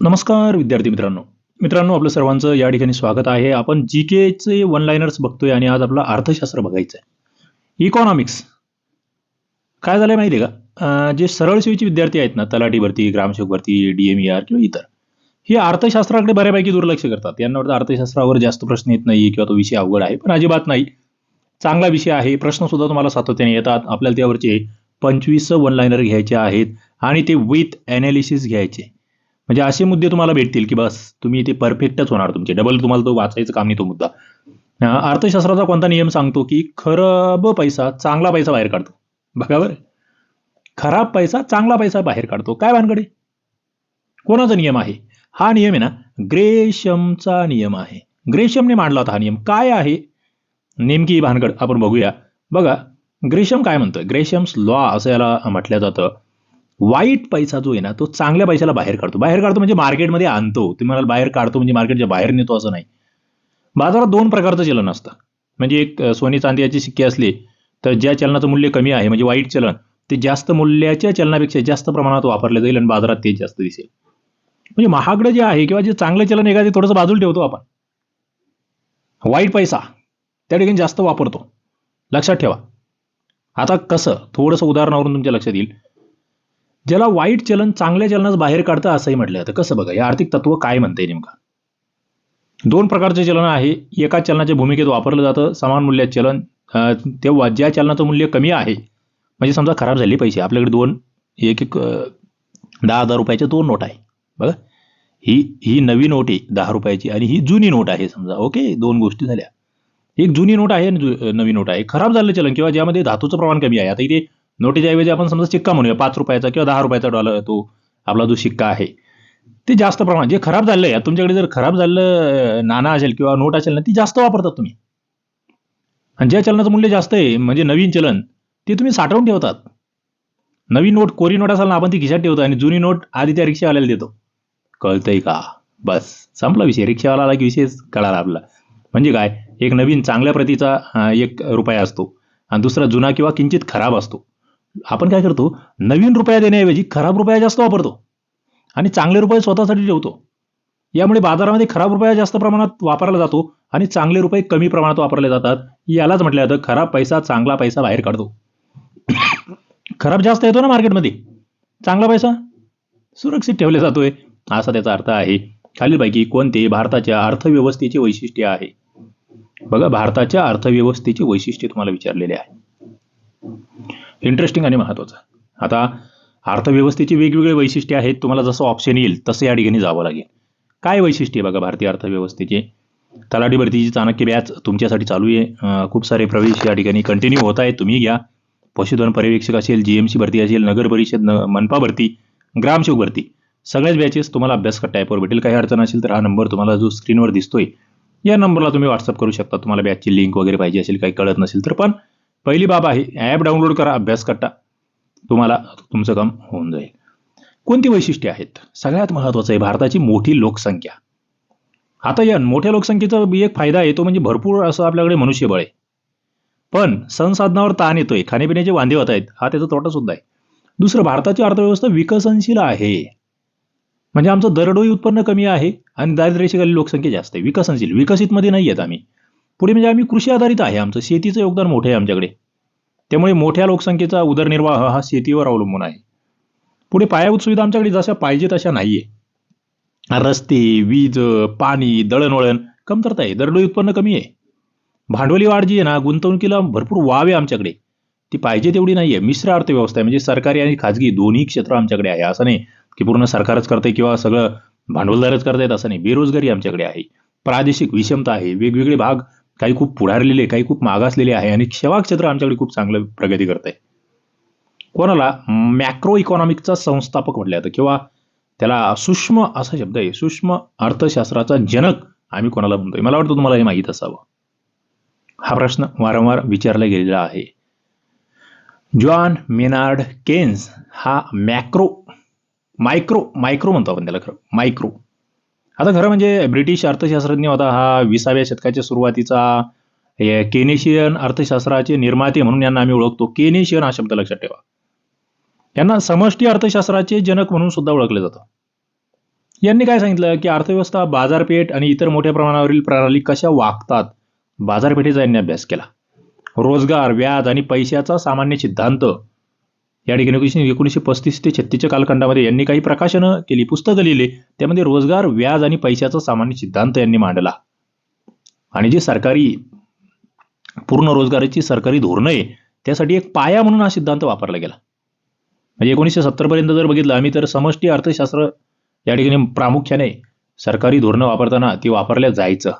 नमस्कार विद्यार्थी मित्रांनो. मित्रांनो आपलं सर्वांचं या ठिकाणी स्वागत आहे. आपण जी केचे वन लायनर्स बघतोय आणि आज आपलं अर्थशास्त्र बघायचं आहे इकॉनॉमिक्स काय झालंय माहिती आहे का जे सरळ सोयीचे विद्यार्थी आहेत ना तलाठी भरती ग्रामसेवक भरती डी आर किंवा इतर हे अर्थशास्त्राकडे बऱ्यापैकी दुर्लक्ष करतात. यांना वाटतं अर्थशास्त्रावर जास्त प्रश्न येत नाही किंवा तो विषय अवघड आहे पण अजिबात नाही. चांगला विषय आहे. प्रश्न सुद्धा तुम्हाला सातत्याने येतात. आपल्याला त्यावरचे पंचवीस वन लायनर घ्यायचे आहेत आणि ते विथ ॲनालिसिस घ्यायचे. म्हणजे असे मुद्दे तुम्हाला भेटतील की बस तुम्ही ते परफेक्टच होणार तुमचे. डबल तुम्हाला तो वाचायचं काम नाही तो मुद्दा. अर्थशास्त्राचा कोणता नियम सांगतो की खराब पैसा चांगला पैसा बाहेर काढतो. बघा बरं. खराब पैसा चांगला पैसा बाहेर काढतो. काय भानगडे कोणाचा नियम आहे? हा नियम आहे ना ग्रेशमचा नियम आहे. ग्रेशमने मांडला होता हा नियम. काय आहे? नेमकी भानगड आपण बघूया. बघा ग्रेशम काय म्हणतोय ग्रेशम्स लॉ असं याला म्हटलं जातं. वाईट पैसा जो आहे ना तो चांगल्या पैशाला बाहेर काढतो. बाहेर काढतो म्हणजे मार्केटमध्ये आणतो. तुम्हाला बाहेर काढतो म्हणजे मार्केटच्या बाहेर नेतो असं नाही. बाजारात दोन प्रकारचं चलन असतं. म्हणजे एक अ, सोने चांदीचे सिक्के असले तर ज्या चलनाचं मूल्य कमी आहे म्हणजे वाईट चलन ते जास्त मूल्याच्या चलनापेक्षा जास्त प्रमाणात वापरले जाईल आणि बाजारात ते जास्त दिसेल. म्हणजे महागडं जे आहे किंवा जे चांगलं चलन एखादे थोडंसं बाजूला ठेवतो आपण. वाईट पैसा त्या ठिकाणी जास्त वापरतो. लक्षात ठेवा. आता कसं? थोडंसं उदाहरणावरून तुमच्या लक्षात येईल. ज्याला वाईट चलन चांगल्या चलनास बाहेर काढतं असंही म्हटलं जातं. कसं बघा हे आर्थिक तत्व काय म्हणते नेमकं? दोन प्रकारचे चलन आहे. एका चलनाच्या भूमिकेत वापरलं जातं. समान मूल्यात चलन तेव्हा ज्या चलनाचं मूल्य कमी आहे म्हणजे समजा खराब झाले पैसे आपल्याकडे दोन एक एक दहा हजार रुपयाच्या दोन नोट आहे. बघा ही ही नवी नोट आहे दहा रुपयाची आणि ही जुनी नोट आहे समजा. ओके दोन गोष्टी झाल्या. एक जुनी नोट आहे आणि नवी नोट आहे. खराब झालं चलन किंवा ज्यामध्ये धातूचं प्रमाण कमी आहे आता इथे नोटीच्या ऐवजी आपण समजा शिक्का म्हणूया पाच रुपयाचा किंवा दहा रुपयाचा डॉलर तो आपला जो शिक्का आहे. ते जास्त प्रमाणात जे खराब झालेलं आहे तुमच्याकडे जर खराब झालेलं नाणं असेल किंवा नोट असेल ना ती जास्त वापरतात तुम्ही. आणि ज्या चलनाचं मूल्य जास्त आहे म्हणजे नवीन चलन ते तुम्ही साठवून ठेवतात. नवीन नोट कोरी नोट असाल ना आपण ती खिशात ठेवतो आणि जुनी नोट आधी त्या रिक्षावाल्याला देतो. कळतंय का? बस. संपला विषय. रिक्षावाला आला की विषयच कळाला आपला. म्हणजे काय? एक नवीन चांगल्या प्रतीचा एक रुपया असतो. आणि दुसरा जुना किंवा किंचित खराब असतो. आपण काय करतो? नवीन रुपया देण्याऐवजी खराब रुपया जास्त वापरतो. आणि चांगले रुपये स्वतःसाठी ठेवतो. यामुळे बाजारामध्ये खराब रुपया जास्त प्रमाणात वापरला जातो आणि चांगले रुपये कमी प्रमाणात वापरले जातात. यालाच म्हटलं जातं खराब पैसा चांगला पैसा बाहेर काढतो. खराब जास्त येतो ना मार्केटमध्ये. चांगला पैसा सुरक्षित ठेवला जातोय. असा त्याचा अर्थ आहे. खालीलपैकी कोणते भारताच्या अर्थव्यवस्थेचे वैशिष्ट्य आहे? बघा भारताच्या अर्थव्यवस्थेचे वैशिष्ट्य तुम्हाला विचारलेले आहे. इंटरेस्टिंग आणि महत्वाचं. आता अर्थव्यवस्थेची वेगवेगळे वैशिष्ट्ये आहेत. तुम्हाला जसं ऑप्शन येईल तसं या ठिकाणी जावं लागेल. काय वैशिष्ट्य बघा भारतीय अर्थव्यवस्थेचे? तलाठी भरतीची चाणक्य बॅच तुमच्यासाठी चालू आहे. खूप सारे प्रवेश या ठिकाणी कंटिन्यू होत आहेत. तुम्ही घ्या. पशुधन पर्यवेक्षक असेल जी एम सी भरती असेल नगर परिषद न मनपा भरती ग्रामसेवक भरती. सगळ्याच बॅचेस तुम्हाला अभ्यास करता ॲपवर भेटेल. काही अडचण असेल तर हा नंबर तुम्हाला जो स्क्रीनवर दिसतोय या नंबरला तुम्ही व्हॉट्सअप करू शकता. तुम्हाला बॅचची लिंक वगैरे पाहिजे असेल काही कळत नसेल तर पण पहिली बाब आहे ॲप डाउनलोड करा अभ्यास करता तुम्हाला तुमचं काम होऊन जाईल. कोणती वैशिष्ट्ये आहेत? सगळ्यात महत्त्वाचं आहे भारताची मोठी लोकसंख्या. आता या मोठ्या लोकसंख्येचा एक फायदा आहे तो म्हणजे भरपूर असं आपल्याकडे मनुष्यबळ आहे. पण संसाधनावर ताण येतोय खाण्यापिण्याचे वांदे होत आहेत हा त्याचा तोटा सुद्धा आहे. दुसरं भारताची अर्थव्यवस्था विकसनशील आहे. म्हणजे आमचं दरडोई उत्पन्न कमी आहे आणि दारिद्र्यरेषेखाली लोकसंख्या जास्त आहे. विकसनशील विकसितमध्ये नाही आहेत आम्ही. पुढे म्हणजे आम्ही कृषी आधारित आहे आमचं. शेतीचं योगदान मोठं आहे आमच्याकडे. त्यामुळे मोठ्या लोकसंख्येचा उदरनिर्वाह हा शेतीवर अवलंबून आहे. पुढे पायाभूत सुविधा आमच्याकडे जशा पाहिजे तशा नाहीये. रस्ते वीज पाणी दळणवळण कमतरता आहे. दरडोई उत्पन्न कमी आहे. भांडवली वाढ जी आहे ना गुंतवणुकीला भरपूर वाव आहे आमच्याकडे. ती पाहिजे तेवढी नाही आहे मिश्र अर्थव्यवस्था आहे. म्हणजे सरकारी आणि खाजगी दोन्ही क्षेत्र आमच्याकडे आहे. असं नाही की पूर्ण सरकारच करते किंवा सगळं भांडवलदारच करतायत असं नाही. बेरोजगारी आमच्याकडे आहे. प्रादेशिक विषमता आहे. वेगवेगळे भाग काही खूप पुढारलेले काही खूप मागासलेले आहे आणि सेवा क्षेत्र आमच्याकडे खूप चांगलं प्रगती करत आहे कोणाला मॅक्रो इकॉनॉमिकचा संस्थापक म्हटलं जातं किंवा त्याला सूक्ष्म असा शब्द आहे सूक्ष्म अर्थशास्त्राचा जनक आम्ही कोणाला म्हणतोय? मला वाटतं तुम्हाला हे माहीत असावं. हा प्रश्न वारंवार विचारला गेलेला आहे. जॉन मेनार्ड केन्स हा मॅक्रो मायक्रो मायक्रो म्हणतो आपण त्याला खरं मायक्रो आता खरं म्हणजे ब्रिटिश अर्थशास्त्रज्ञ होता हा विसाव्या शतकाच्या सुरुवातीचा केनेशियन अर्थशास्त्राचे निर्माते म्हणून यांना आम्ही ओळखतो. केनेशियन हा शब्द लक्षात ठेवा. यांना समष्टी अर्थशास्त्राचे जनक म्हणून सुद्धा ओळखले जातं. यांनी काय सांगितलं? की अर्थव्यवस्था बाजारपेठ आणि इतर मोठ्या प्रमाणावरील प्रणाली कशा वागतात? बाजारपेठेचा यांनी अभ्यास केला. रोजगार व्याज आणि पैशाचा सामान्य सिद्धांत या ठिकाणी एकोणीसशे पस्तीस ते छत्तीसच्या कालखंडामध्ये यांनी काही प्रकाशनं केली पुस्तकं लिहिली. त्यामध्ये रोजगार व्याज आणि पैशाचा सामान्य सिद्धांत यांनी मांडला. आणि जे सरकारी पूर्ण रोजगाराची सरकारी धोरणं आहे त्यासाठी एक पाया म्हणून हा सिद्धांत वापरला गेला. म्हणजे एकोणीसशे सत्तर पर्यंत जर बघितलं आम्ही तर समष्टी अर्थशास्त्र या ठिकाणी प्रामुख्याने सरकारी धोरणं वापरताना ती वापरल्या जायचं.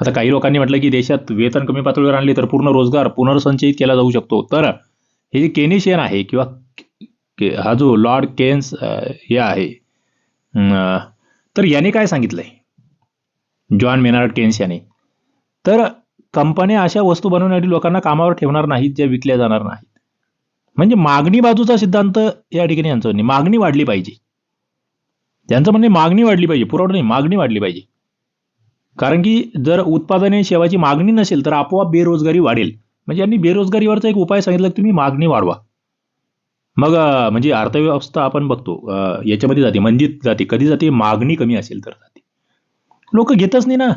आता काही लोकांनी म्हटलं की देशात वेतन कमी पातळीवर आणले तर पूर्ण रोजगार पुनर्संचयित केला जाऊ शकतो. तर हे जे केनिशियन आहे किंवा के- हा जो लॉर्ड केन्स हे आहे तर याने काय सांगितलंय? जॉन मेनार्ड केन्स याने. तर कंपन्या अशा वस्तू बनवण्यासाठी लोकांना कामावर ठेवणार नाहीत ज्या विकल्या जाणार नाहीत. म्हणजे मागणी बाजूचा सिद्धांत या ठिकाणी यांचं नाही. मागणी वाढली पाहिजे. त्यांचं म्हणणे मागणी वाढली पाहिजे. पुरवठा नाही मागणी वाढली पाहिजे. कारण की जर उत्पादने सेवाची मागणी नसेल तर आपोआप बेरोजगारी वाढेल. म्हणजे यांनी बेरोजगारीवरचा एक उपाय सांगितला की तुम्ही मागणी वाढवा. मग म्हणजे अर्थव्यवस्था आपण बघतो याच्यामध्ये जाते मंदीत जाते कधी जाते मागणी कमी असेल तर जाते. लोक घेतच नाही ना.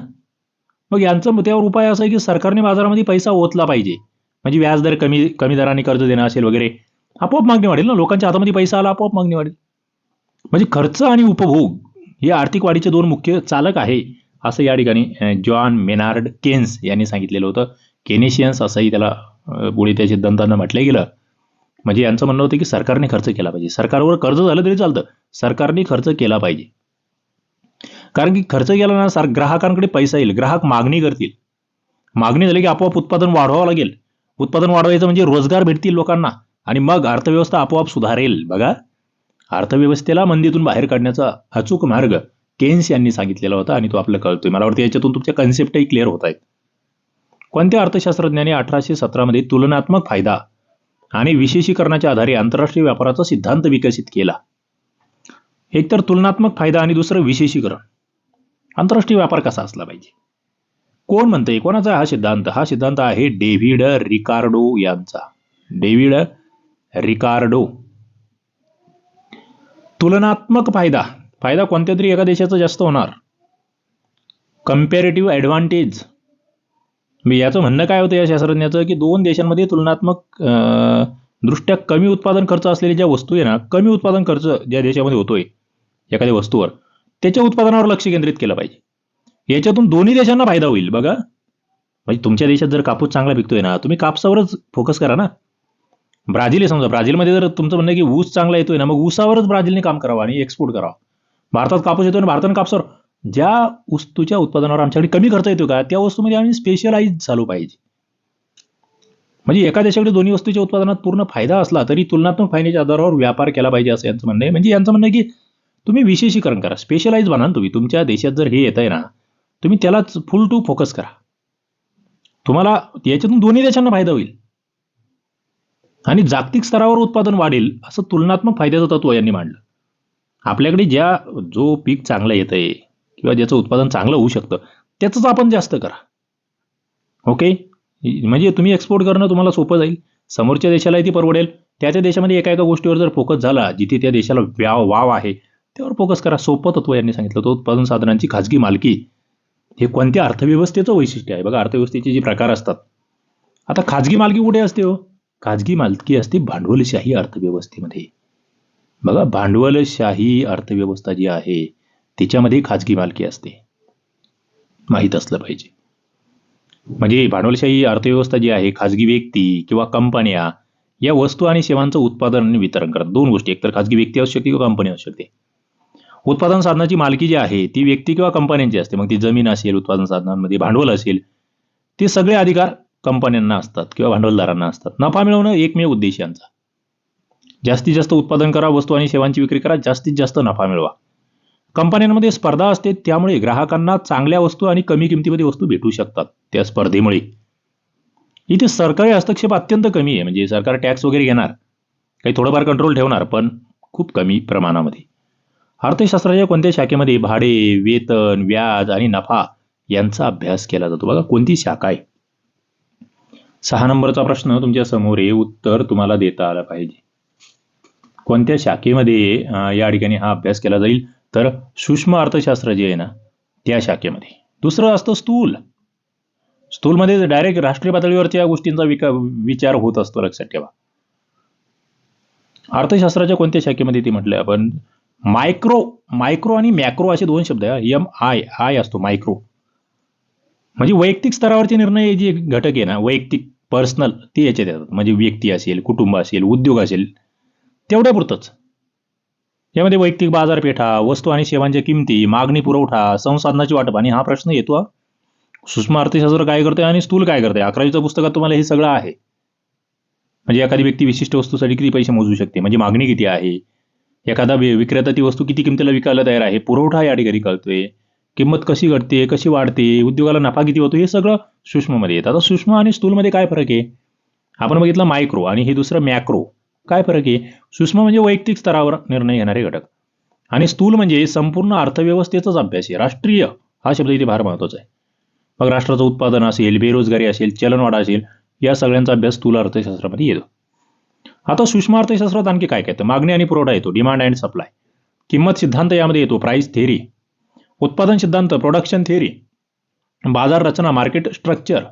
मग यांचं त्यावर उपाय असा आहे की सरकारने बाजारामध्ये पैसा ओतला पाहिजे. म्हणजे व्याजदर कमी कमी दराने कर्ज देणं असेल वगैरे आपोआप मागणी वाढेल ना. लोकांच्या हातामध्ये पैसा आला आपोआप मागणी वाढेल. म्हणजे खर्च आणि उपभोग हे आर्थिक वाढीचे दोन मुख्य चालक आहे असं या ठिकाणी जॉन मेनार्ड केन्स यांनी सांगितलेलं होतं. केनेशियन्स असंही त्याला अं, पुढे त्या सिद्धांतांना म्हटलं गेलं. म्हणजे यांचं म्हणणं होतं की सरकारने खर्च केला पाहिजे. सरकारवर कर्ज झालं तरी चालतं. सरकारने खर्च केला पाहिजे. कारण की खर्च केला ना सर ग्राहकांकडे पैसा येईल. ग्राहक मागणी करतील. मागणी झाली की आपोआप उत्पादन वाढवावं लागेल. उत्पादन वाढवायचं म्हणजे रोजगार भेटतील लोकांना. आणि मग अर्थव्यवस्था आपोआप सुधारेल. बघा अर्थव्यवस्थेला मंदीतून बाहेर काढण्याचा अचूक मार्ग केन्स यांनी सांगितलेला होता आणि तो आपलं कळतोय. मला वाटतं याच्यातून तुमच्या कन्सेप्टही क्लिअर होत आहेत. कोणत्या अर्थशास्त्रज्ञाने अठराशे सतरामध्ये तुलनात्मक फायदा आणि विशेषीकरणाच्या आधारे आंतरराष्ट्रीय व्यापाराचा सिद्धांत विकसित केला? एक तर तुलनात्मक फायदा आणि दुसरं विशेषीकरण. आंतरराष्ट्रीय व्यापार कसा असला पाहिजे? कोण म्हणतंय कोणाचा हा सिद्धांत? हा सिद्धांत आहे डेव्हिड रिकार्डो यांचा. David Ricardo. तुलनात्मक फायदा. फायदा कोणत्या तरी एका देशाचा जास्त होणार. कम्पॅरेटिव्ह ॲडव्हान्टेज याचं म्हणणं काय होतं या शास्त्रज्ञाचं? की दोन देशांमध्ये तुलनात्मक दृष्ट्या कमी उत्पादन खर्च असलेल्या ज्या वस्तू आहे ना कमी उत्पादन खर्च ज्या देशामध्ये होतोय एखाद्या वस्तूवर त्याच्या उत्पादनावर लक्ष केंद्रित केलं पाहिजे. याच्यातून दोन्ही देशांना फायदा होईल बघा. म्हणजे तुमच्या देशात जर कापूस चांगला पिकतोय ना तुम्ही कापसावरच फोकस करा ना. ब्राझील आहे समजा ब्राझीलमध्ये जर तुमचं म्हणणं की ऊस चांगला येतोय ना मग ऊसावरच ब्राझीलने काम करावं आणि एक्सपोर्ट करावं. भारतात कापूस येतोय ना भारतानं कापसावर ज्या वस्तूच्या उत्पादनावर आमच्याकडे कमी खर्च येतो का त्या वस्तूमध्ये आम्ही स्पेशलाइज झालो पाहिजे. म्हणजे एका देशाकडे दोन्ही वस्तूच्या उत्पादनात पूर्ण फायदा असला तरी तुलनात्मक फायद्याच्या आधारावर व्यापार केला पाहिजे असं यांचं म्हणणं आहे. म्हणजे यांचं म्हणणं आहे की तुम्ही विशेषीकरण करा स्पेशलाइज बना ना तुम्ही. तुमच्या देशात जर हे येत आहे ना तुम्ही त्यालाच फुल टू फोकस करा. तुम्हाला याच्यातून दोन्ही देशांना फायदा होईल. आणि जागतिक स्तरावर उत्पादन वाढेल असं तुलनात्मक फायद्याचं तत्व यांनी मांडलं. आपल्याकडे ज्या जो पीक चांगलं येत आहे किंवा ज्याचं उत्पादन चांगलं होऊ शकतं त्याचंच आपण जास्त करा. ओके म्हणजे तुम्ही एक्सपोर्ट करणं तुम्हाला सोपं जाईल. समोरच्या देशालाही ती परवडेल. त्या त्या देशामध्ये एका एका गोष्टीवर जर फोकस झाला जिथे त्या देशाला व्याव वाव आहे त्यावर फोकस करा. सोपं तत्व यांनी सांगितलं तो उत्पादन साधनांची खाजगी मालकी. हे कोणत्या अर्थव्यवस्थेचं वैशिष्ट्य आहे? बघा अर्थव्यवस्थेचे जे प्रकार असतात. आता खाजगी मालकी कुठे असते हो? खाजगी मालकी असते भांडवलशाही अर्थव्यवस्थेमध्ये. बघा भांडवलशाही अर्थव्यवस्था जी आहे तिच्यामध्ये खाजगी मालकी असते. माहीत असलं पाहिजे. म्हणजे भांडवलशाही अर्थव्यवस्था जी आहे खाजगी व्यक्ती किंवा कंपन्या या वस्तू आणि सेवांचं उत्पादन आणि वितरण करतात. दोन गोष्टी. एकतर खाजगी व्यक्ती असू शकते किंवा कंपनी असू शकते. उत्पादन साधनाची मालकी जी आहे ती व्यक्ती किंवा कंपन्यांची असते. मग ती जमीन असेल उत्पादन साधनांमध्ये भांडवल असेल ते सगळे अधिकार कंपन्यांना असतात किंवा भांडवलदारांना असतात. नफा मिळवणं एकमेव उद्देश यांचा. जास्तीत जास्त उत्पादन करा वस्तू आणि सेवांची विक्री करा जास्तीत जास्त नफा मिळवा. कंपन्यांमध्ये स्पर्धा असते त्यामुळे ग्राहकांना चांगल्या वस्तू आणि कमी किमतीमध्ये वस्तू भेटू शकतात त्या स्पर्धेमुळे. इथे सरकारी हस्तक्षेप अत्यंत कमी आहे म्हणजे सरकार टॅक्स वगैरे घेणार काही थोडंफार कंट्रोल ठेवणार पण खूप कमी प्रमाणामध्ये. अर्थशास्त्राच्या कोणत्या शाखेमध्ये भाडे वेतन व्याज आणि नफा यांचा अभ्यास केला जातो? बघा कोणती शाखा आहे? सहा नंबरचा प्रश्न तुमच्यासमोर आहे उत्तर तुम्हाला देता आलं पाहिजे. कोणत्या शाखेमध्ये या ठिकाणी हा अभ्यास केला जाईल? तर सूक्ष्म अर्थशास्त्र जे आहे ना त्या शाखेमध्ये. दुसरं असतं स्थूल. स्थूलमध्ये डायरेक्ट राष्ट्रीय पातळीवरच्या गोष्टींचा विका विचार होत असतो लक्षात ठेवा. अर्थशास्त्राच्या कोणत्या शाखेमध्ये ते म्हटलंय आपण? मायक्रो मायक्रो आणि मॅक्रो असे दोन शब्द आहे. एम आय आय असतो मायक्रो. म्हणजे वैयक्तिक स्तरावरचे निर्णय जे घटक आहे ना वैयक्तिक पर्सनल ते याच्यात येतात. म्हणजे व्यक्ती असेल कुटुंब असेल उद्योग असेल तेवढ्यापुरतंच. यामध्ये वैयक्तिक बाजारपेठा वस्तू आणि सेवांच्या किमती मागणी पुरवठा संसाधनाची वाटप आणि हा प्रश्न येतो सूक्ष्म अर्थशास्त्र काय करते आणि स्थूल काय करते? अकरावीच्या पुस्तकात तुम्हाला हे सगळं आहे. म्हणजे एखादी व्यक्ती विशिष्ट वस्तूसाठी किती पैसे मोजू शकते? म्हणजे मागणी किती आहे? एखादा विक्रेता ती वस्तू किती किमतीला विकायला तयार आहे? पुरवठा या ठिकाणी कळतोय. किंमत कशी घडते कशी वाढते? उद्योगाला नफा किती होतो? हे सगळं सूक्ष्ममध्ये येतं. आता सूक्ष्म आणि स्थूलमध्ये काय फरक आहे? आपण बघितलं मायक्रो आणि हे दुसरं मॅक्रो काय फरक आहे? सूक्ष्म म्हणजे वैयक्तिक स्तरावर निर्णय घेणारे घटक. आणि स्थूल म्हणजे संपूर्ण अर्थव्यवस्थेचाच अभ्यास आहे. राष्ट्रीय हा शब्द इथे फार महत्त्वाचा आहे. मग राष्ट्राचं उत्पादन असेल बेरोजगारी असेल चलनवाढ असेल या सगळ्यांचा अभ्यास स्थूल अर्थशास्त्रामध्ये येतो. आता सूक्ष्म अर्थशास्त्रात आणखी काय काय? मागणी आणि पुरवठा येतो. डिमांड अँड सप्लाय किंमत सिद्धांत यामध्ये येतो. प्राइस थेरी उत्पादन सिद्धांत प्रोडक्शन थेरी बाजार रचना मार्केट स्ट्रक्चर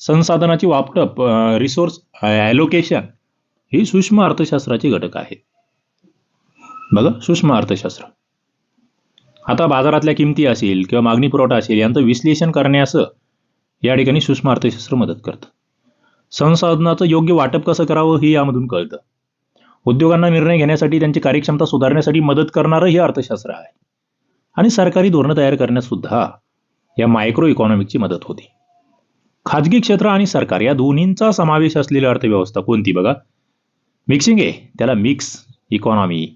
संसाधनाची वापटप रिसोर्स ॲलोकेशन ही सूक्ष्म अर्थशास्त्राचे घटक आहेत. बघा सूक्ष्म अर्थशास्त्र. आता बाजारातल्या किमती असेल किंवा मागणी पुरवठा असेल यांचं विश्लेषण करण्यास या ठिकाणी सूक्ष्म अर्थशास्त्र मदत करतं. संसाधनाचं योग्य वाटप कसं करावं हे यामधून कळतं. उद्योगांना निर्णय घेण्यासाठी त्यांची कार्यक्षमता सुधारण्यासाठी मदत करणारं हे अर्थशास्त्र आहे. आणि सरकारी धोरणं तयार करण्यात सुद्धा या मायक्रो इकॉनॉमिकची मदत होते. खाजगी क्षेत्र आणि सरकार या दोन्हींचा समावेश असलेली अर्थव्यवस्था कोणती? बघा मिक्सिंग आहे. त्याला मिक्स इकॉनॉमी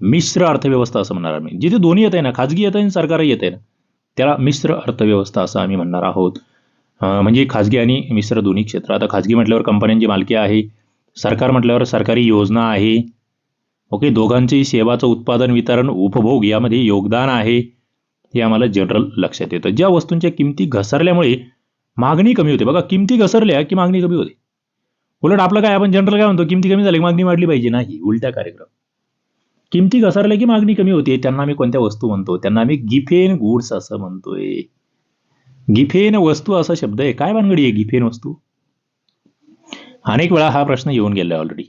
मिश्र अर्थव्यवस्था असं म्हणणार आम्ही. जिथे दोन्ही येत आहे ना खाजगी येत आहे आणि सरकारही येत आहे ना त्याला मिश्र अर्थव्यवस्था असं आम्ही म्हणणार आहोत. म्हणजे खाजगी आणि मिश्र दोन्ही क्षेत्र. आता खाजगी म्हटल्यावर कंपन्यांची मालकी आहे सरकार म्हटल्यावर सरकारी योजना आहे. ओके दोघांची सेवाचं उत्पादन वितरण उपभोग यामध्ये योगदान आहे. हे आम्हाला जनरल लक्षात येतं. ज्या वस्तूंच्या किमती घसरल्यामुळे मागणी कमी होते. बघा किमती घसरल्या की मागणी कमी होते. उलट आपलं काय आपण जनरल काय म्हणतो किमती कमी झाली मागणी वाढली पाहिजे? नाही उलट्या कार्यक्रम. किमती घसरल्या की मागणी कमी होते त्यांना आम्ही कोणत्या वस्तू म्हणतो? त्यांना आम्ही गिफेन गुड्स असं म्हणतोय. गिफेन वस्तू असा शब्द आहे. काय भानगडी आहे गिफेन वस्तू? अनेक वेळा हा प्रश्न येऊन गेला ऑलरेडी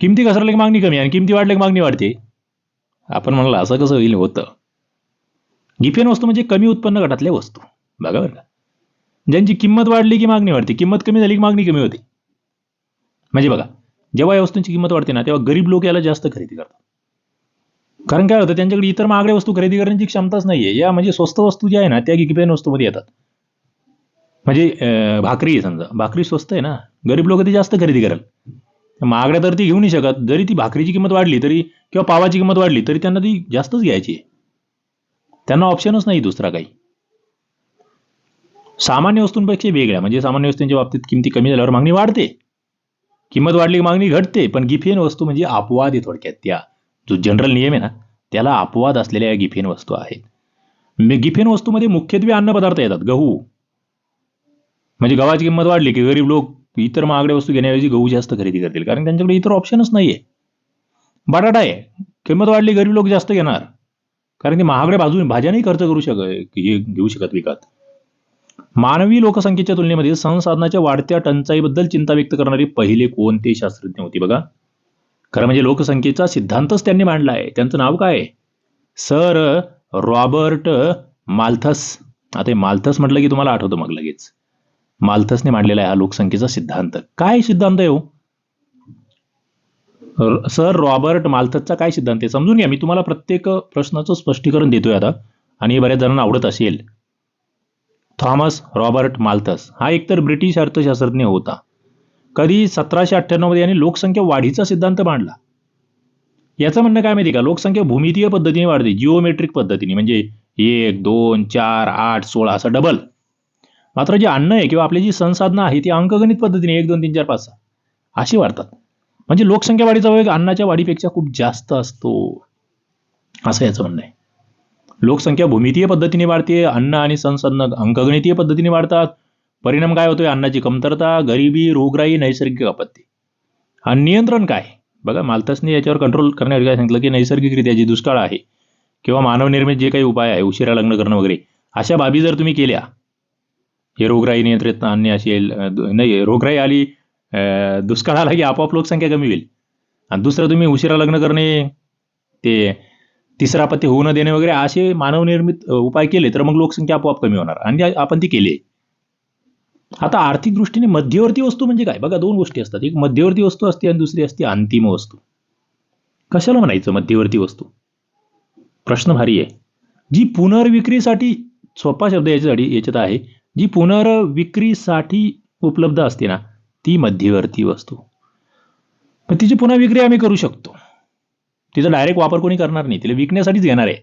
किमती घसरल्या की मागणी कमी आणि किमती वाढल्या की मागणी वाढते? आपण म्हणाला असं कसं होईल? होतं. गिफेन वस्तू म्हणजे कमी उत्पन्न गटातल्या वस्तू. बघा बरं का. ज्यांची किंमत वाढली की मागणी वाढते. किंमत कमी झाली की मागणी कमी होते. म्हणजे बघा जेव्हा या वस्तूंची किंमत वाढते ना तेव्हा गरीब लोक याला जास्त खरेदी करतात. कारण काय होतं त्यांच्याकडे इतर महागड्या वस्तू खरेदी करण्याची क्षमताच नाहीये. या म्हणजे स्वस्त वस्तू ज्या आहे ना त्या गिफेन वस्तूमध्ये येतात. म्हणजे भाकरी आहे समजा. भाकरी स्वस्त आहे ना. गरीब लोक ती जास्त खरेदी कराल. महागड्या तर ती घेऊ नाही शकत. जरी ती भाकरीची किंमत वाढली तरी किंवा पावाची किंमत वाढली तरी त्यांना ती जास्तच घ्यायची आहे. त्यांना ऑप्शनच नाही दुसरा काही. सामान्य वस्तूंपेक्षा वेगळ्या. म्हणजे सामान्य वस्तूंच्या बाबतीत किमती कमी झाल्यावर मागणी वाढते. किंमत वाढली की मागणी घटते पण गिफेन वस्तू म्हणजे अपवाद आहे थोडक्यात. त्या जो जनरल नियम आहे ना त्याला अपवाद असलेल्या या गिफेन वस्तू आहेत. गिफेन वस्तूमध्ये मुख्यत्वे अन्नपदार्थ येतात गहू. म्हणजे गव्हाची किंमत वाढली की गरीब लोक इतर महागड्या वस्तू घेण्याऐवजी गहू जास्त खरेदी करतील कारण त्यांच्याकडे इतर ऑप्शनच नाहीये. बटाटा आहे किंमत वाढली गरीब लोक जास्त घेणार. कारण ते महागड्या बाजू नाही खर्च करू शक घेऊ शकत विकत. मानवी लोकसंख्येच्या तुलनेमध्ये संसाधनाच्या वाढत्या टंचाईबद्दल चिंता व्यक्त करणारे पहिले कोणते शास्त्रज्ञ होते बघा. खरं म्हणजे लोकसंख्येचा सिद्धांतच त्यांनी मांडला आहे. त्यांचं नाव काय सर रॉबर्ट माल्थस. आता माल्थस म्हटलं की तुम्हाला आठवतं मग लगेच. माल्थसने मांडलेला आहे हा लोकसंख्येचा सिद्धांत. काय सिद्धांत आहे हो? सर रॉबर्ट माल्थसचा काय सिद्धांत आहे? समजून घ्या. मी तुम्हाला प्रत्येक प्रश्नाचं स्पष्टीकरण देतोय आता. आणि हे बऱ्याच जणांना आवडत असेल. थॉमस रॉबर्ट माल्थस हा एकतर ब्रिटिश अर्थशास्त्रज्ञ होता. कधी सतराशे अठ्ठ्याण्णवमध्ये यांनी लोकसंख्या वाढीचा सिद्धांत मांडला. याचं म्हणणं काय माहिती का? लोकसंख्या भूमितीय पद्धतीने वाढते जिओमेट्रिक पद्धतीने म्हणजे एक दोन चार आठ सोळा असं डबल मात्र जे अन्न आहे किंवा आपली जी संसाधनं आहे ती अंकगणित पद्धतीने एक दोन तीन चार पाच सहा अशी वाढतात. म्हणजे लोकसंख्या वाढीचा वेग अन्नाच्या वाढीपेक्षा खूप जास्त असतो. असं याचं म्हणणं आहे. लोकसंख्या भूमितीय पद्धतीने वाढते अन्न आणि संसाधन अंकगणितीय पद्धतीने वाढतात. परिणाम काय होतोय? अन्नाची कमतरता गरिबी रोगराई नैसर्गिक आपत्ती. आणि नियंत्रण काय? बघा मालतसने याच्यावर कंट्रोल करण्यावर काय सांगितलं की नैसर्गिकरित्या जी दुष्काळ आहे किंवा मानवनिर्मित जे काही उपाय आहे उशिरा लग्न करणं वगैरे अशा बाबी जर तुम्ही केल्या हे रोगराई नियंत्रित आणणे असेल नाही रोगराई आली दुष्काळ आला की आपोआप लोकसंख्या कमी होईल. आणि दुसरं तुम्ही उशिरा लग्न करणे ते तिसरा आपत्ती होऊ न देणे वगैरे असे मानवनिर्मित उपाय केले तर मग लोकसंख्या आपोआप कमी होणार. आणि आपण ती केली. आता आर्थिक दृष्टीने मध्यवर्ती वस्तू म्हणजे काय? बघा दोन गोष्टी असतात. एक मध्यवर्ती वस्तू असते आणि दुसरी असते अंतिम वस्तू. कशाला म्हणायचं मध्यवर्ती वस्तू? प्रश्न भारी आहे. जी पुनर्विक्रीसाठी सोपा शब्द याच्यासाठी याच्यात आहे. जी पुनर्विक्रीसाठी उपलब्ध असते ना ती मध्यवर्ती वस्तू. पण तिची पुन्हा विक्री आम्ही करू शकतो. तिचा डायरेक्ट वापर कोणी करणार नाही. तिला विकण्यासाठीच घेणार आहे.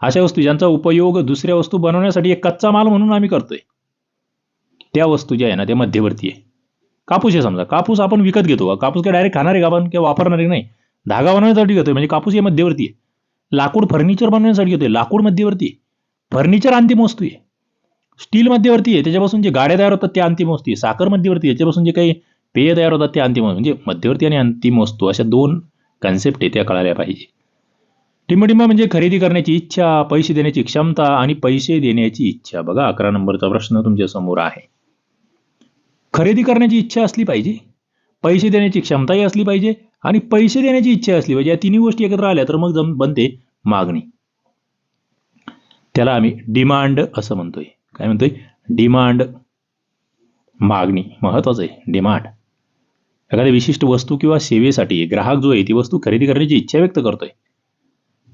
अशा वस्तू ज्यांचा उपयोग दुसऱ्या वस्तू बनवण्यासाठी एक कच्चा माल म्हणून आम्ही करतोय. त्या वस्तू ज्या आहे ना त्या मध्यवर्ती आहे. कापूस आहे समजा. कापूस आपण विकत घेतो. कापूस काय डायरेक्ट खाणार आहे का आपण? किंवा वापरणार आहे नाही? धागा बनवण्यासाठी घेतोय. म्हणजे कापूस हे मध्यवर्ती आहे. लाकूड फर्निचर बनवण्यासाठी घेतोय. लाकूड मध्यवर्ती आहे. फर्निचर अंतिम वस्तू आहे. स्टील मध्यवर्ती आहे. त्याच्यापासून जे गाड्या तयार होतात त्या अंतिम वस्तू आहे. साखर मध्यवर्ती आहे. त्याच्यापासून जे काही पेय तयार होतात ते अंतिम म्हणजे मध्यवर्ती आणि अंतिम वस्तू अशा दोन कन्सेप्ट आहे त्या कळाल्या पाहिजे. टिंबटिंब म्हणजे खरेदी करण्याची इच्छा पैसे देण्याची क्षमता आणि पैसे देण्याची इच्छा. बघा अकरा नंबरचा प्रश्न तुमच्यासमोर आहे. खरेदी करण्याची इच्छा असली पाहिजे पैसे देण्याची क्षमताही असली पाहिजे आणि पैसे देण्याची इच्छा असली पाहिजे. या तिन्ही गोष्टी एकत्र आल्या तर मग जम बनते मागणी. त्याला आम्ही डिमांड असं म्हणतोय. काय म्हणतोय? डिमांड मागणी. महत्वाचं आहे. डिमांड एखाद्या विशिष्ट वस्तू किंवा सेवेसाठी ग्राहक जो आहे ती वस्तू खरेदी करण्याची इच्छा व्यक्त करतोय.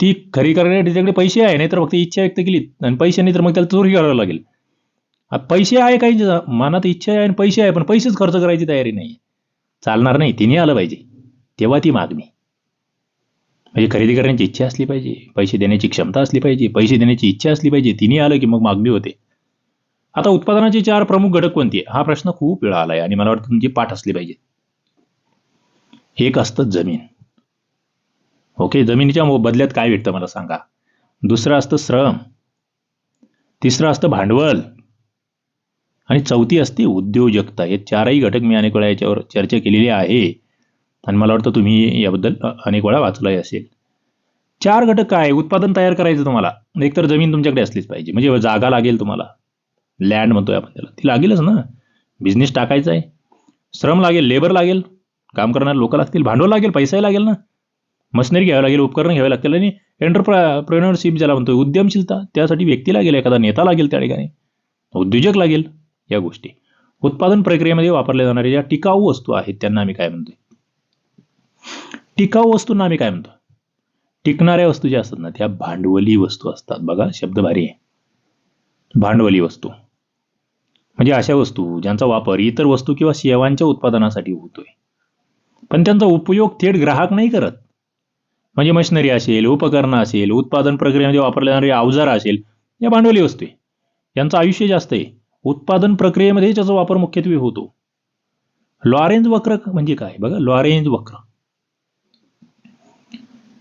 ती खरेदी करण्यासाठी त्याच्याकडे पैसे आहे नाही तर फक्त इच्छा व्यक्त केली आणि पैसे नाही तर मग त्याला चोरी करावं लागेल. पैसे आहे काही मनात इच्छा आहे आणि पैसे आहे पण पैसेच खर्च करायची तयारी नाही. चालणार नाही तिने आलं पाहिजे. तेव्हा ती मागणी. म्हणजे खरेदी करण्याची इच्छा असली पाहिजे पैसे देण्याची क्षमता असली पाहिजे पैसे देण्याची इच्छा असली पाहिजे तिने आलं की मग मागणी होते. आता उत्पादनाचे चार प्रमुख घटक कोणते हा प्रश्न खूप वेळा आलाय आणि मला वाटतं तुमची पाठ असली पाहिजे. एक असतं जमीन. ओके जमिनीच्या बदल्यात काय भेटतं मला सांगा? दुसरं असतं श्रम. तिसरं असतं भांडवल. आणि चौथी असते उद्योजकता. हे चारही घटक मी अनेक वेळा याच्यावर चर्चा केलेली आहे. आणि मला वाटतं तुम्ही याबद्दल अनेक वेळा वाचलंही असेल. चार घटक काय? उत्पादन तयार करायचं तुम्हाला. एकतर जमीन तुमच्याकडे असलीच पाहिजे. म्हणजे जागा लागेल तुम्हाला. लँड म्हणतोय आपण त्याला. ती लागेलच ना. बिझनेस टाकायचा आहे. श्रम लागेल लेबर लागेल. काम करणारे लोक लागतील भांडवल लागेल पैसाही लागेल ना. मशिनरी घ्यावी लागेल उपकरण घ्यावे लागतील आणि एंटरप्रेनरशिप ज्याला म्हणतोय उद्यमशीलता त्यासाठी व्यक्ती लागेल एखादा नेता लागेल त्या ठिकाणी. उद्योजक लागेल या गोष्टी. उत्पादन प्रक्रियेमध्ये वापरल्या जाणाऱ्या ज्या टिकाऊ वस्तू आहेत त्यांना आम्ही काय म्हणतोय? टिकाऊ वस्तूंना आम्ही काय म्हणतो टिकणाऱ्या वस्तू ज्या असतात ना त्या भांडवली वस्तू असतात. बघा शब्द भारी आहे. भांडवली वस्तू. म्हणजे अशा वस्तू ज्यांचा वापर इतर वस्तू किंवा सेवांच्या उत्पादनासाठी होतोय. पण त्यांचा उपयोग थेट ग्राहक नाही करत. म्हणजे मशिनरी असेल उपकरणं असेल उत्पादन प्रक्रियेमध्ये म्हणजे वापरले जाणारे अवजार असेल या भांडवली वस्तू आहे. यांचं आयुष्य जास्त आहे. उत्पादन प्रक्रियेमध्ये त्याचा वापर मुख्यत्वे होतो. लॉरेंज वक्र म्हणजे काय? बघा लॉरेंज वक्र.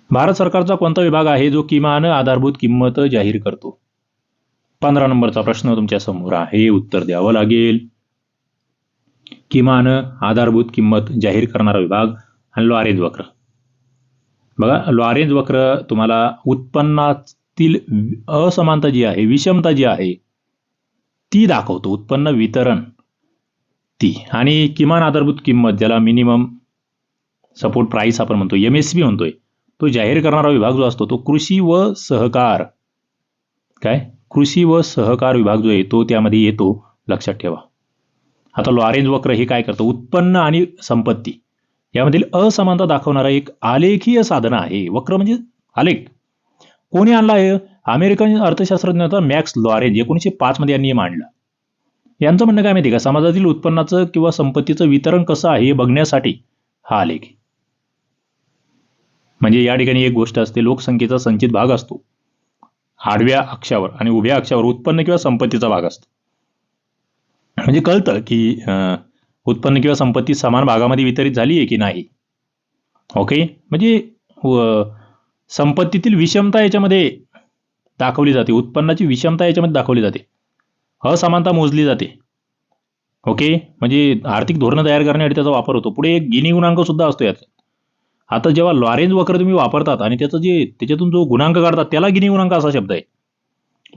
भारत सरकारचा कोणता विभाग आहे जो किमान आधारभूत किंमत जाहीर करतो? पंधरा नंबरचा प्रश्न तुमच्यासमोर आहे. उत्तर द्यावं लागेल. किमान आधारभूत किंमत जाहीर करणारा विभाग आणि लॉरेंज वक्र. बघा लॉरेंज वक्र तुम्हाला उत्पन्नातील असमानता जी आहे विषमता जी आहे ती दाखवतो. उत्पन्न वितरण ती. आणि किमान आधारभूत किंमत ज्याला मिनिमम सपोर्ट प्राईस आपण म्हणतो एम एस बी म्हणतोय तो जाहीर करणारा विभाग जो असतो तो कृषी व सहकार. काय? कृषी व सहकार विभाग जो आहे तो त्यामध्ये येतो. लक्षात ठेवा. आता लॉरेंज वक्र हे काय करतं? उत्पन्न आणि संपत्ती. यामधील असमानता दाखवणारा एक आलेखीय साधन आहे. वक्र म्हणजे आलेख. कोणी आणला आहे? अमेरिकन अर्थशास्त्रज्ञ होता मॅक्स लॉरेंज एकोणीसशे पाच मध्ये यांनी हे मांडलं. यांचं म्हणणं काय माहिती का? समाजातील उत्पन्नाचं किंवा संपत्तीचं वितरण कसं आहे हे बघण्यासाठी हा आलेख आहे. म्हणजे या ठिकाणी एक गोष्ट असते लोकसंख्येचा संचित भाग असतो. आडव्या अक्षावर आणि उभ्या अक्षावर उत्पन्न किंवा संपत्तीचा भाग असतो. म्हणजे कळतं की उत्पन्न किंवा संपत्ती समान भागामध्ये वितरित झाली आहे की नाही. ओके? म्हणजे संपत्तीतील विषमता याच्यामध्ये दाखवली जाते. उत्पन्नाची विषमता याच्यामध्ये दाखवली जाते. असमानता मोजली जाते. ओके? म्हणजे आर्थिक धोरणं तयार करण्यासाठी त्याचा वापर होतो. पुढे एक गिनी गुणांक सुद्धा असतो याचा. आता जेव्हा लॉरेंज वक्र तुम्ही वापरतात आणि त्याचं जे त्याच्यातून जो गुणांक काढतात त्याला गिनी गुणांक असा शब्द आहे.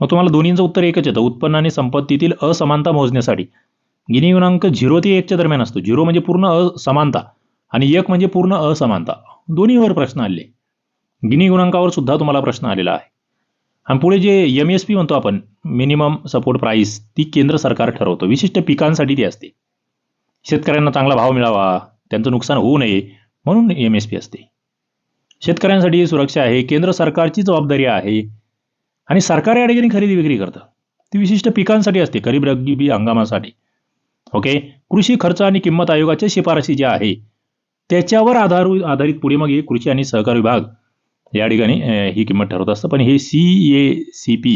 मग तुम्हाला दोन्हींचं उत्तर एकच येतं. उत्पन्न आणि संपत्तीतील असमानता मोजण्यासाठी. गिनी गुणांक झिरो ते एकच्या दरम्यान असतो. झिरो म्हणजे पूर्ण असमानता आणि एक म्हणजे पूर्ण असमानता. दोन्हीवर प्रश्न आले. गिनी गुणांकावर सुद्धा तुम्हाला प्रश्न आलेला आहे. आणि पुढे जे एम एस पी म्हणतो आपण मिनिमम सपोर्ट प्राईस ती केंद्र सरकार ठरवतं. विशिष्ट पिकांसाठी ती असते. शेतकऱ्यांना चांगला भाव मिळावा त्यांचं नुकसान होऊ नये म्हणून एम एस पी असते. शेतकऱ्यांसाठी सुरक्षा आहे केंद्र सरकारची जबाबदारी आहे. आणि सरकार या ठिकाणी खरेदी विक्री करतं. ती विशिष्ट पिकांसाठी असते खरीप रब्बी हंगामासाठी. ओके कृषी खर्च आणि किंमत आयोगाच्या शिफारशी ज्या आहे त्याच्यावर आधार आधारित पुढे मग हे कृषी आणि सहकार विभाग या ठिकाणी ही किंमत ठरवत असतं. पण हे सी ए सी पी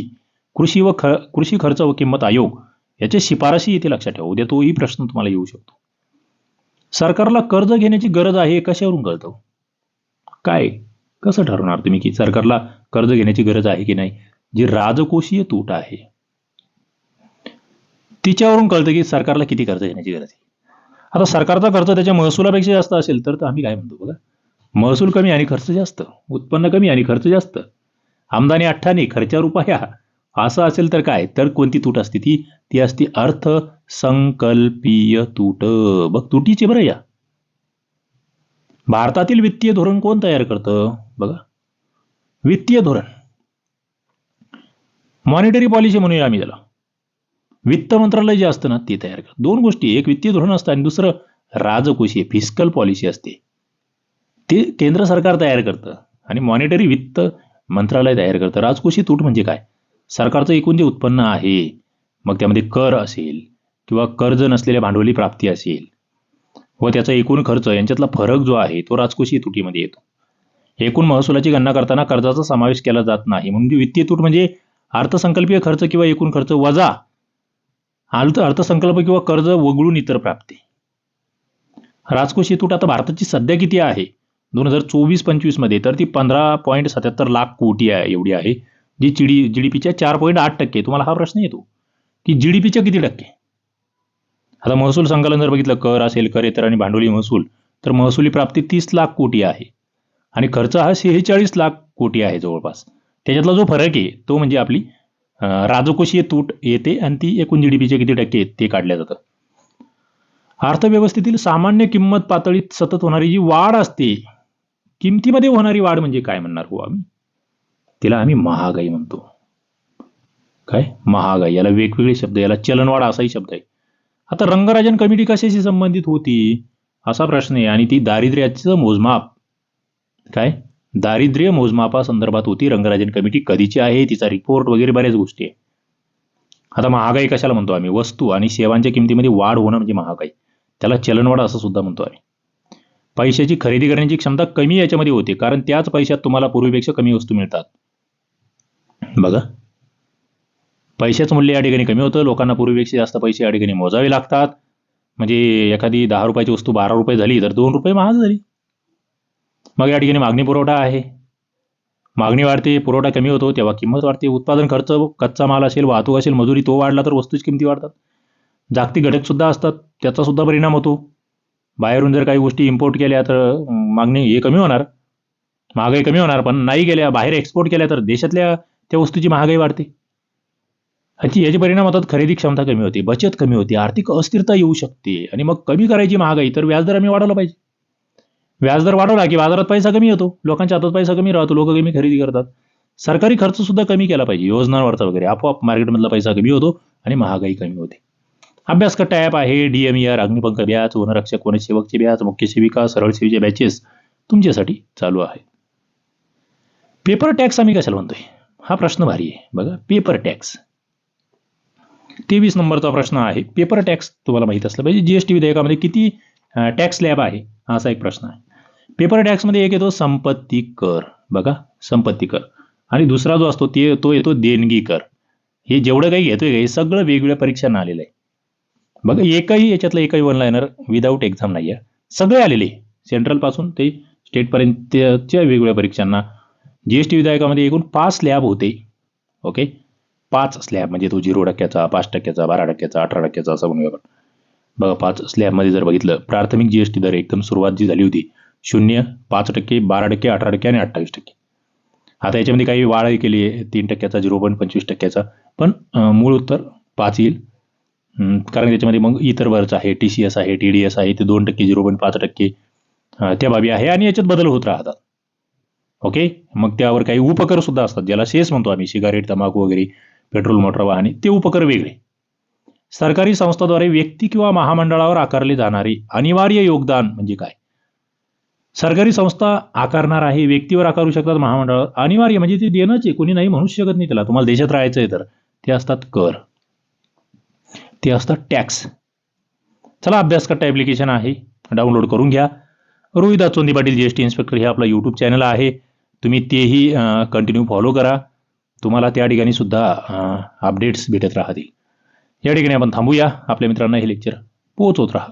कृषी व ख कृषी खर्च व किंमत आयोग याच्या शिफारशी इथे लक्षात ठेवा. उद्या तोही प्रश्न तुम्हाला येऊ शकतो. सरकारला कर्ज घेण्याची गरज आहे कशावरून कळतं? काय? कसं ठरवणार तुम्ही की सरकारला कर्ज घेण्याची गरज आहे की नाही? जी राजकोषीय तूट आहे तिच्यावरून कळतं की सरकारला किती कर्ज घेण्याची गरज आहे. आता सरकारचा खर्च त्याच्या महसुलापेक्षा जास्त असेल तर आम्ही काय म्हणतो बघा? महसूल कमी आणि खर्च जास्त उत्पन्न कमी आणि खर्च जास्त आमदानी अठ्ठानी खर्चा रुपया असं असेल तर काय? तर कोणती तूट असते ती? ती असते अर्थसंकल्पीय तूट. बघ तुटीची बरं या. भारतातील वित्तीय धोरण कोण तयार करतं? बघा. वित्तीय धोरण. मॉनिटरी पॉलिसी म्हणूया आम्ही त्याला. वित्त मंत्रालय जे असतं ना ते तयार कर. दोन गोष्टी एक वित्तीय धोरण असतं आणि दुसरं राजकोषीय फिस्कल पॉलिसी असते. ते केंद्र सरकार तयार करतं आणि मॉनिटरी वित्त मंत्रालय तयार करतं. राजकोषीय तूट म्हणजे काय? सरकारचं एकूण जे उत्पन्न आहे मग त्यामध्ये कर असेल किंवा कर्ज नसलेल्या भांडवली प्राप्ती असेल व त्याचा एकूण खर्च यांच्यातला फरक जो आहे तो राजकोषीय तुटीमध्ये येतो. एकूण महसुलाची गणना करताना कर्जाचा समावेश केला जात नाही. म्हणून वित्तीय तूट म्हणजे अर्थसंकल्पीय खर्च किंवा एकूण खर्च वजा अर्थ अर्थसंकल्प किंवा कर्ज वगळून इतर प्राप्ती. राजकोषीय तूट आता भारताची सध्या किती आहे? दोन हजार चोवीस पंचवीसमध्ये तर ती पंधरा पॉईंट सत्याहत्तर लाख कोटी आहे एवढी आहे. जी जी डी जी डी पीच्या चार पॉईंट आठ टक्के. तुम्हाला हा प्रश्न येतो की जी डी पीच्या किती टक्के? आता महसूल संकलन जर बघितलं कर असेल कर इतर आणि भांडवली महसूल तर महसुली प्राप्ती तीस लाख कोटी आहे. आणि खर्च हा शेहेचाळीस लाख कोटी आहे जवळपास. त्याच्यातला जो फरक आहे तो म्हणजे आपली राजकोषीय तूट येते आणि ती एकूण जी डी पीचे किती टक्के आहेत ते काढल्या जातं. अर्थव्यवस्थेतील सामान्य किंमत पातळीत सतत होणारी जी वाढ असते किमतीमध्ये होणारी वाढ म्हणजे काय म्हणणार हो आम्ही? तिला आम्ही महागाई म्हणतो. काय? महागाई. याला वेगवेगळे शब्द याला चलनवाढ असाही शब्द आहे. आता रंगराजन कमिटी कशाशी संबंधित होती? असा प्रश्न आहे आणि ती दारिद्र्याचं मोजमाप. काय? दारिद्र्य मोजमापासंदर्भात होती. रंगराजन कमिटी कधीची आहे? तिचा रिपोर्ट वगैरे बऱ्याच गोष्टी आहे. आता महागाई कशाला म्हणतो आम्ही? वस्तू आणि सेवांच्या किमतीमध्ये वाढ होणं म्हणजे महागाई. त्याला चलनवाढ असं सुद्धा म्हणतो आम्ही पैशाची खरेदी करण्याची क्षमता कमी याच्यामध्ये होते. कारण त्याच पैशात तुम्हाला पूर्वीपेक्षा कमी वस्तू मिळतात. बघा. पैशाचं मूल्य या ठिकाणी कमी होतं. लोकांना पूर्वीपेक्षा जास्त पैसे या ठिकाणी मोजावे लागतात. म्हणजे एखादी दहा रुपयाची वस्तू बारा रुपये झाली तर दोन रुपये महाग झाली. मग या ठिकाणी मागणी पुरवठा आहे. मागणी वाढते पुरवठा कमी होतो तेव्हा किंमत वाढते. उत्पादन खर्च कच्चा माल असेल वाहतूक असेल मजुरी तो वाढला तर वस्तूची किमती वाढतात. जागतिक घटक सुद्धा असतात त्याचा सुद्धा परिणाम होतो. बाहेरून जर काही गोष्टी इम्पोर्ट केल्या तर मागणी हे कमी होणार. महागाई कमी होणार पण नाही केल्या बाहेर एक्सपोर्ट केल्या तर देशातल्या त्या वस्तूची महागाई वाढते. ह्याची याचे परिणाम होतात खरेदी क्षमता कमी होते बचत कमी होते आर्थिक अस्थिरता येऊ शकते. आणि मग कमी करायची महागाई तर व्याजदर आम्ही वाढवला पाहिजे. व्याजदर वाढवला की बाजारात पैसा कमी होतो लोकांच्या हातात पैसा कमी राहतो लोक कमी खरेदी करतात. सरकारी खर्च सुद्धा कमी केला पाहिजे योजनांवरचा वगैरे. आपोआप मार्केटमधला पैसा कमी होतो आणि महागाई कमी होते. अभ्यास कट्टा ॲप आहे डीएमईआर अग्निपंख बॅच वनरक्षक वनसेवकचे ब्याज मुख्य सेविका सरळ सेवेचे बॅचेस तुमच्यासाठी चालू आहे पेपर टॅक्स आम्ही कशाला म्हणतोय? हा प्रश्न भारी आहे. बघा पेपर टॅक्स तेवीस नंबरचा प्रश्न आहे. पेपर टॅक्स तुम्हाला माहीत असलं पाहिजे. जीएसटी विधेयकामध्ये किती टॅक्स स्लॅब आहे? हा असा एक प्रश्न आहे. पेपर टॅक्समध्ये एक येतो संपत्ती कर. बघा संपत्ती कर. आणि दुसरा जो असतो ते तो येतो देणगी कर. हे जेवढं काही घेतोय हे सगळं वेगवेगळ्या परीक्षांना आलेलं आहे. बघा एकही याच्यातलं एकही वन लायनर विदाऊट एक्झाम नाही आहे सगळे आलेले सेंट्रलपासून ते स्टेटपर्यंतच्या वेगवेगळ्या परीक्षांना. जी एस टी विधेयकामध्ये एकूण पाच स्लॅब होते. ओके पाच स्लॅब म्हणजे तो झिरो टक्क्याचा पाच टक्क्याचा बारा टक्क्याचा अठरा टक्क्याचा असं म्हणूया आपण. बघा पाच स्लॅबमध्ये जर बघितलं प्राथमिक जीएसटी दर एकदम सुरुवात जी झाली होती शून्य पाच टक्के बारा टक्के अठरा टक्के आणि अठ्ठावीस टक्के. आता याच्यामध्ये काही वाढही केली आहे. तीन टक्क्याचा झिरो पॉईंट पंचवीस टक्क्याचा. पण मूळ उत्तर पाच येईल. कारण त्याच्यामध्ये मग इतर वरच आहे टी सी एस आहे टी डी एस आहे ते दोन टक्के झिरो पॉईंट पाच टक्के त्या बाबी आहे आणि याच्यात बदल होत राहतात. ओके मग त्यावर काही उपकर सुद्धा असतात. ज्याला सेस म्हणतो आम्ही सिगारेट तंबाखू वगैरे पेट्रोल मोटर वाहने ते उपकर वेगळे. सरकारी संस्थाद्वारे व्यक्ती किंवा महामंडळावर आकारले जाणारे अनिवार्य योगदान म्हणजे काय? सरकारी संस्था आकारणार आहे व्यक्तीवर आकारू शकतात महामंडळ. अनिवार्य म्हणजे ते देणंच आहे. कोणी नाही म्हणू शकत नाही त्याला. तुम्हाला देशात राहायचं आहे तर. ते असतात कर. ते असतात टॅक्स. चला अभ्यास करता ॲप्लिकेशन आहे. डाउनलोड करून घ्या. Rohidas Chondi Patil G S T inspector हे आपलं यूट्यूब चॅनल आहे. तुम्ही तेही कंटिन्यू फॉलो करा. तुम्हाला त्या ठिकाणी सुद्धा अपडेट्स भेटत राहतील. या ठिकाणी आपण थांबूया. आपल्या मित्रांना हे लेक्चर पोहोचवत राहा.